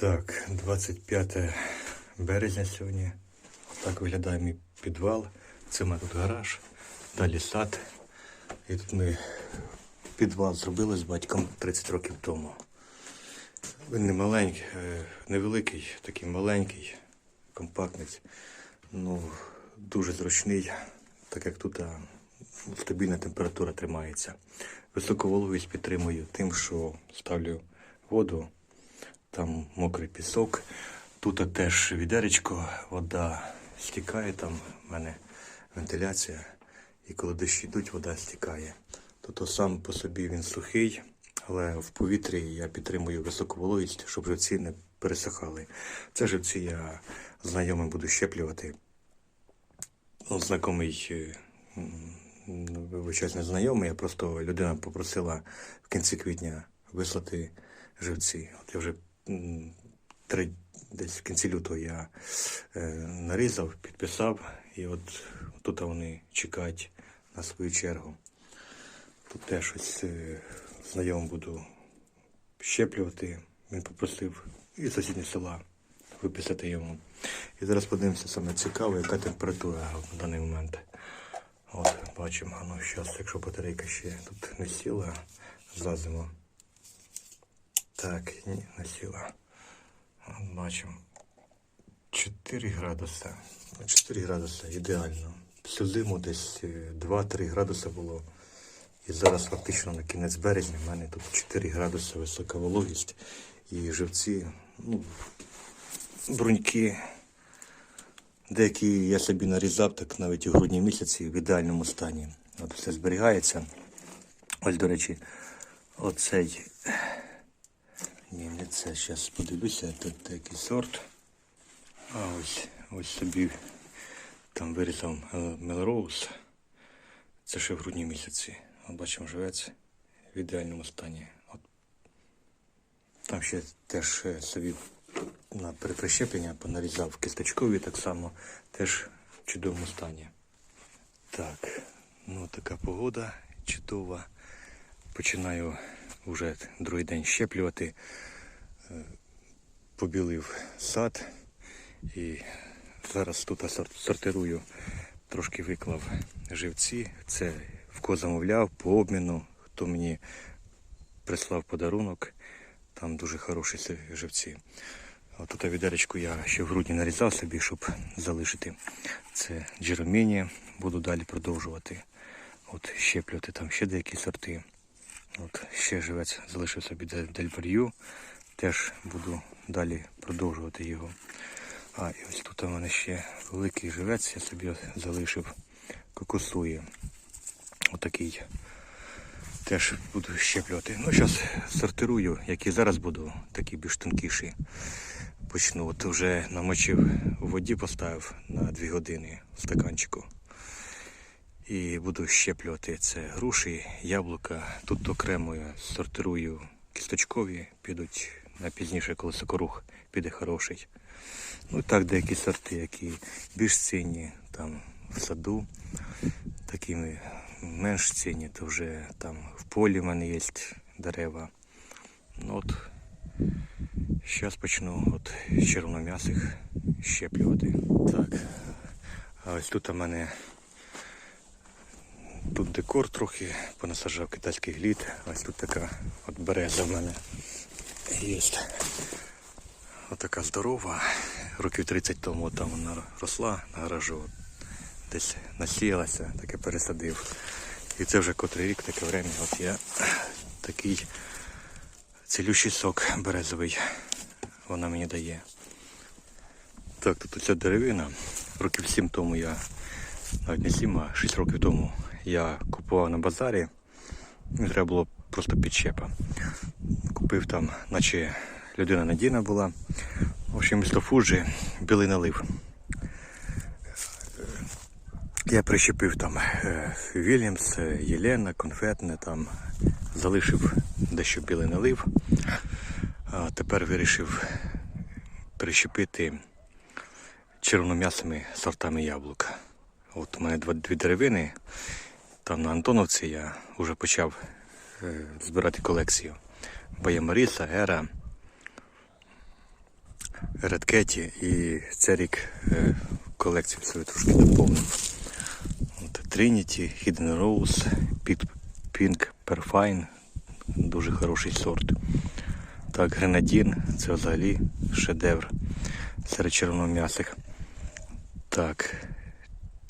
Так, 25 березня сьогодні. Так виглядає мій підвал. Це мене тут гараж, далі сад. І тут ми підвал зробили з батьком 30 років тому. Він не маленький, е, невеликий, такий маленький, компактний. Ну, дуже зручний, так як тут а, стабільна температура тримається. Високу вологість підтримую тим, що ставлю воду, там мокрий пісок. Тут теж відеречко, вода стікає, там в мене вентиляція. І коли дощі йдуть, вода стікає. Тобто сам по собі він сухий, але в повітрі я підтримую високу вологість, щоб живці не пересихали. Це живці я знайомим буду щеплювати. Ну, знайомий, е, вибачаюсь, знайомий, а просто людина попросила в кінці квітня вислати живці. От я вже три, десь в кінці лютого я е, нарізав, підписав, і от тут вони чекають на свою чергу. Тут теж щось е, знайомим буду щеплювати. Він попросив із сусіднього села виписати йому. І зараз подивимося саме цікаво, яка температура на даний момент. От, бачимо, ну зараз, якщо батарейка ще тут не сіла, злазимо. Так, ні, не сіла. Бачимо. 4 градуса. Ну, 4 градуса ідеально. Всю зиму десь е, 2-3 градуса було. І зараз фактично на кінець березня в мене тут 4 градуси висока вологість і живці, ну, бруньки. Деякі я собі нарізав, так навіть у грудні місяці в ідеальному стані. От все зберігається. Ось, до речі, оцей. Ні, це. Зараз подивлюся, тут такий сорт. А ось, ось собі там вирізав Мелроуз. Це ще в грудні місяці. От бачимо живець в ідеальному стані. От. Там ще теж е, собі на переприщеплення понарізав кисточкові так само, теж в чудовому стані. Так, ну така погода чудова. Починаю вже другий день щеплювати. Е, Побілив сад і зараз тут сортирую, трошки виклав живці. Це в кого замовляв по обміну, хто мені прислав подарунок. Там дуже хороші живці. От тут відеречку я ще в грудні нарізав собі, щоб залишити. Це джеромінія. Буду далі продовжувати. От щеплювати там ще деякі сорти. От ще живець залишив собі Дель- дельбар'ю. Теж буду далі продовжувати його. А, і ось тут у мене ще великий живець, я собі залишив кокосує. Отакий. Теж буду щеплювати. Ну, зараз сортирую, як і зараз буду, такі більш тонкіші. Почну. От вже намочив у воді, поставив на 2 години в стаканчику. І буду щеплювати це груші, яблука. Тут окремо я сортирую кісточкові, підуть на пізніше, коли сокорух піде хороший. Ну і так деякі сорти, які більш цінні там в саду, такими менш цінні, то вже там в полі в мене є дерева. Ну от зараз почну от червоном'ясих щеплювати. Так. А ось тут у мене тут декор трохи, понасаджав китайський глід. Ось тут така от береза в мене є. Отака здорова. Років 30 тому там вона росла на гаражу. Десь насіялася, таке пересадив. І це вже котрий рік таке время. От я такий цілющий сок березовий. Вона мені дає. Так, тут оця деревина. Років 7 тому я, навіть не 7, а 6 років тому я купував на базарі. Мені треба було просто підщепа. Купив там, наче людина надійна була. В общем, місто Фуджі, білий налив. Я прищепив там е, Вільямс, е, Єлена, конфетне, там залишив дещо білий налив. А тепер вирішив прищепити червоном'ясими сортами яблук. От у мене дві деревини. Там на Антоновці я вже почав е, збирати колекцію. Боя Маріса, Ера. редкеті і цей рік е, колекцію свою трошки доповнив. Trinity, Hidden Rose, Pink Perfine, дуже хороший сорт. Так, гренадін, це взагалі шедевр серед червоном'ясих. Так,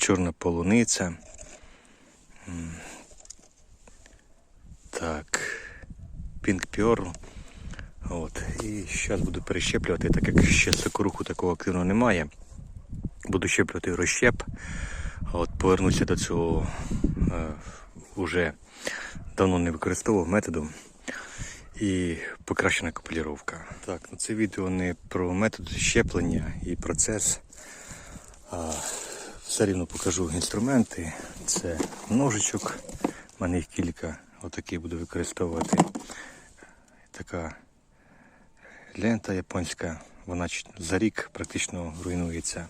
чорна полуниця. Так, Pink Pearl. От. І зараз буду перещеплювати, так як ще сокоруху такого активного немає. Буду щеплювати розщеп. От, повернуся до цього е, уже давно не використовував методу. І покращена копуліровка. Так, ну це відео не про метод щеплення і процес. А все рівно покажу інструменти. Це ножичок. У мене їх кілька. Отакий буду використовувати. Така лента японська, вона за рік практично руйнується.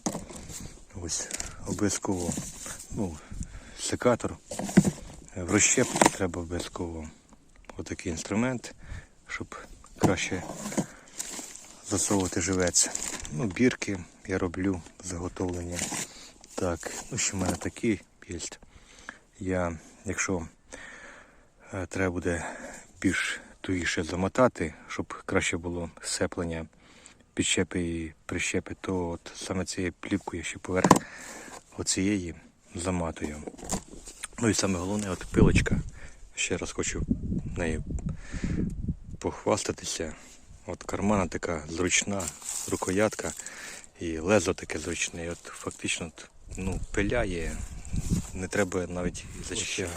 Ось обов'язково ну, секатор. В розщеп треба обов'язково отакий інструмент, щоб краще засовувати живець. Ну, бірки я роблю заготовлення. Так, ну ще в мене такі є. Я, якщо е, треба буде більш тугіше замотати, щоб краще було сцеплення підщепи і прищепи, то от саме цією плівкою я ще поверх оцієї заматую. Ну і саме головне, от пилочка. Ще раз хочу нею похвастатися. От кармана така зручна, рукоятка і лезо таке зручне. І от фактично от, ну, пиляє. Не треба навіть зачищати.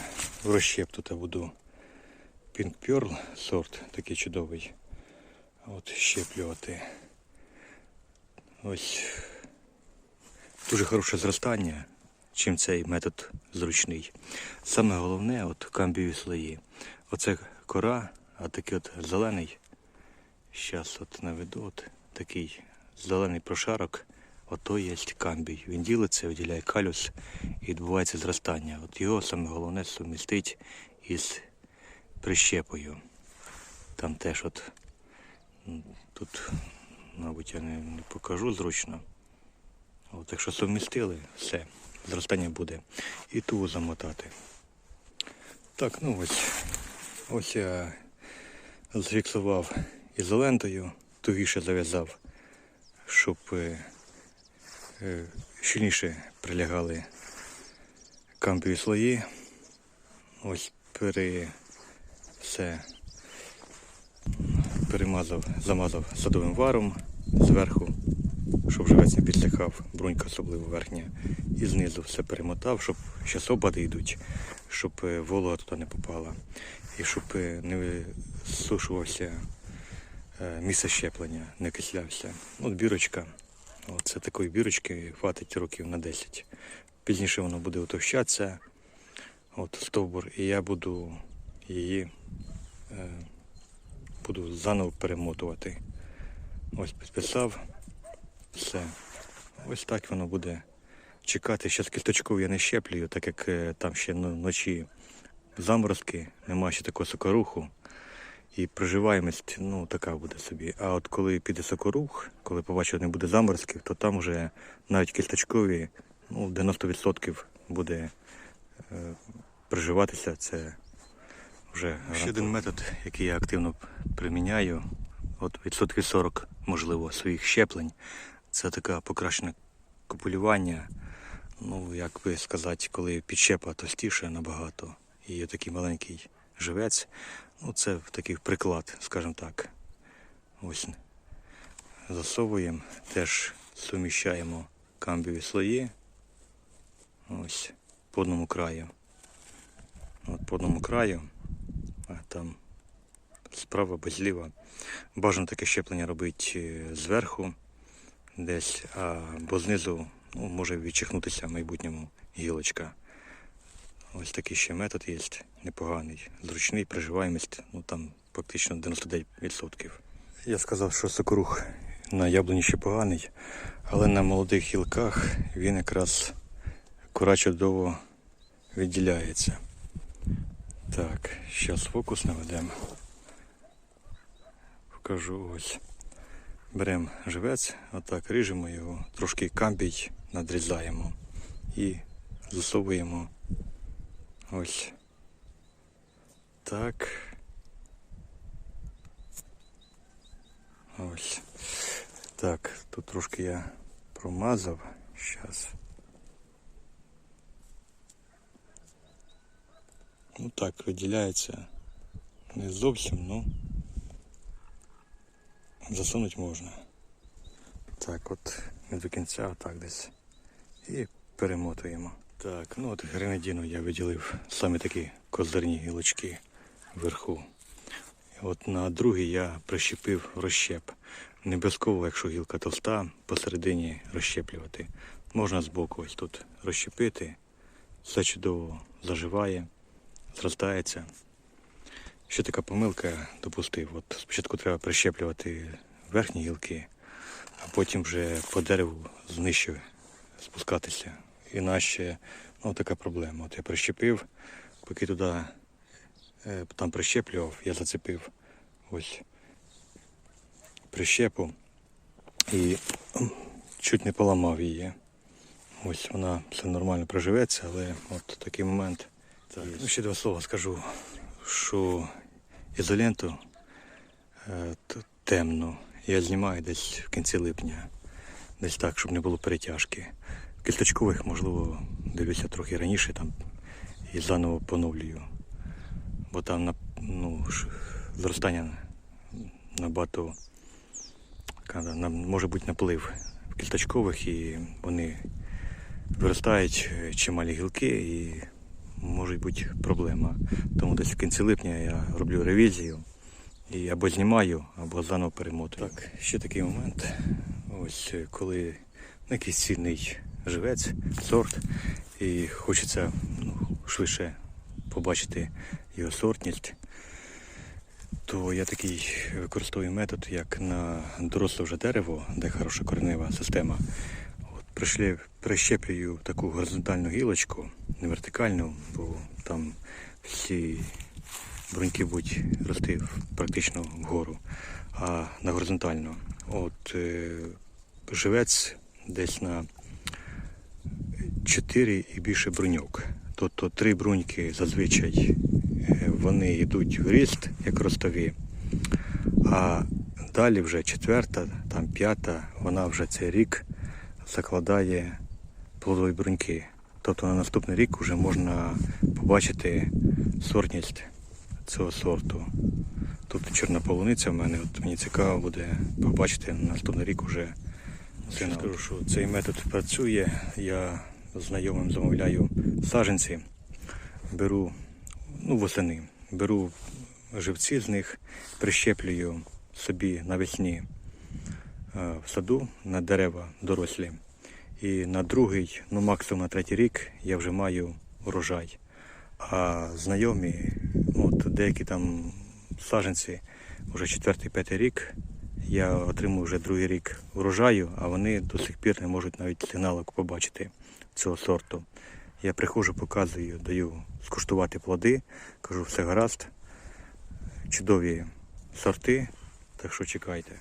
В розщеп тут буду Pink Pearl сорт, такий чудовий. От щеплювати. Ось дуже хороше зростання, чим цей метод зручний. Саме головне, от камбіові слої. Оце кора, а такий от зелений. Зараз от наведу от такий зелений прошарок. Ото є камбій. Він ділиться, виділяє калюс і відбувається зростання. От його саме головне сумістить із прищепою. Там теж от тут, мабуть, я не, не покажу зручно. От, якщо сумістили, все, зростання буде. І ту замотати. Так, ну ось. Ось я зафіксував ізолентою, тугіше зав'язав, щоб е, щільніше прилягали камбові слої. Ось пере все перемазав, замазав садовим варом зверху, щоб живець не підсихав, брунька особливо верхня. І знизу все перемотав, щоб зараз опади йдуть, щоб е, волога туди не попала. І щоб е, не висушувався е, місце щеплення, не кислявся. От бірочка. От це такої бірочки хватить років на 10. Пізніше воно буде утовщатися, от стовбур, і я буду її е, буду заново перемотувати. Ось підписав. Все. Ось так воно буде чекати. Зараз кісточкову я не щеплюю, так як е, там ще ну, вночі заморозки, немає ще такого сокоруху. І проживаємість, ну, така буде собі. А от коли піде сокорух, коли побачу, не буде заморозків, то там вже навіть кісточкові, ну, 90% буде е, приживатися. Це вже ще один метод, який я активно приміняю, от відсотків 40, можливо, своїх щеплень. Це таке покращене копулювання. Ну, як би сказати, коли підщепа товстіша набагато, і є такий маленький живець. Ну, це такий приклад, скажімо так. Ось засовуємо, теж суміщаємо камбіві слої. Ось по одному краю. От по одному краю, а там справа або зліва. Бажано таке щеплення робити е, зверху десь, а, бо знизу ну, може відчихнутися в майбутньому гілочка. Ось такий ще метод є, непоганий. Зручний, приживаємість, ну там практично 99%. Я сказав, що сокорух на яблуні ще поганий, але на молодих гілках він якраз кора чудово відділяється. Так, зараз фокус наведемо. Покажу ось. Беремо живець, отак ріжемо його, трошки камбій надрізаємо і засовуємо ось так. Ось. Так, тут трошки я промазав. Щас. Ну так, виділяється не зовсім, ну засунути можна. Так, от не до кінця, отак десь. І перемотуємо. Так, ну от гренадіну я виділив саме такі козирні гілочки вверху. От на другий я прищепив розщеп. Не обов'язково, якщо гілка товста, посередині розщеплювати. Можна збоку ось тут розщепити. Все чудово заживає, зростається. Ще така помилка допустив. От спочатку треба прищеплювати верхні гілки, а потім вже по дереву знищу спускатися. Іначе ну, така проблема. От я прищепив, поки туди там прищеплював, я зацепив ось прищепу і чуть не поламав її. Ось вона все нормально проживеться, але от такий момент. Так, ну ще два слова скажу, що ізоленту е, темну я знімаю десь в кінці липня. Десь так, щоб не було перетяжки. Кісточкових, можливо, дивлюся трохи раніше там і заново поновлюю. Бо там ну, зростання набагато може бути наплив в кісточкових і вони виростають е, чималі гілки і може бути проблема. Тому десь в кінці липня я роблю ревізію і або знімаю, або заново перемотую. Так, ще такий момент. Ось е, коли ну, якийсь цінний живець, сорт, і хочеться ну, швидше побачити його сортність, то я такий використовую метод, як на доросле вже дерево, де хороша коренева система. От прищеплюю таку горизонтальну гілочку, не вертикальну, бо там всі бруньки будуть рости практично вгору, а на горизонтальну. От е, живець десь на 4 і більше бруньок. Тобто три бруньки зазвичай е, вони йдуть в ріст, як ростові, а далі вже четверта, там п'ята, вона вже цей рік закладає плодові бруньки. Тобто на наступний рік вже можна побачити сортність цього сорту. Тут чорна полуниця в мене, от мені цікаво буде побачити на наступний рік уже. Я скажу, що цей метод працює. Я знайомим замовляю саженці, беру ну, восени, беру живці з них, прищеплюю собі навесні е, в саду на дерева дорослі. І на другий, ну максимум на третій рік я вже маю урожай. А знайомі, от деякі там саженці, вже четвертий, п'ятий рік, я отримую вже другий рік урожаю, а вони до сих пір не можуть навіть сигналок побачити цього сорту. Я приходжу, показую, даю скуштувати плоди, кажу, все гаразд, чудові сорти, так що чекайте.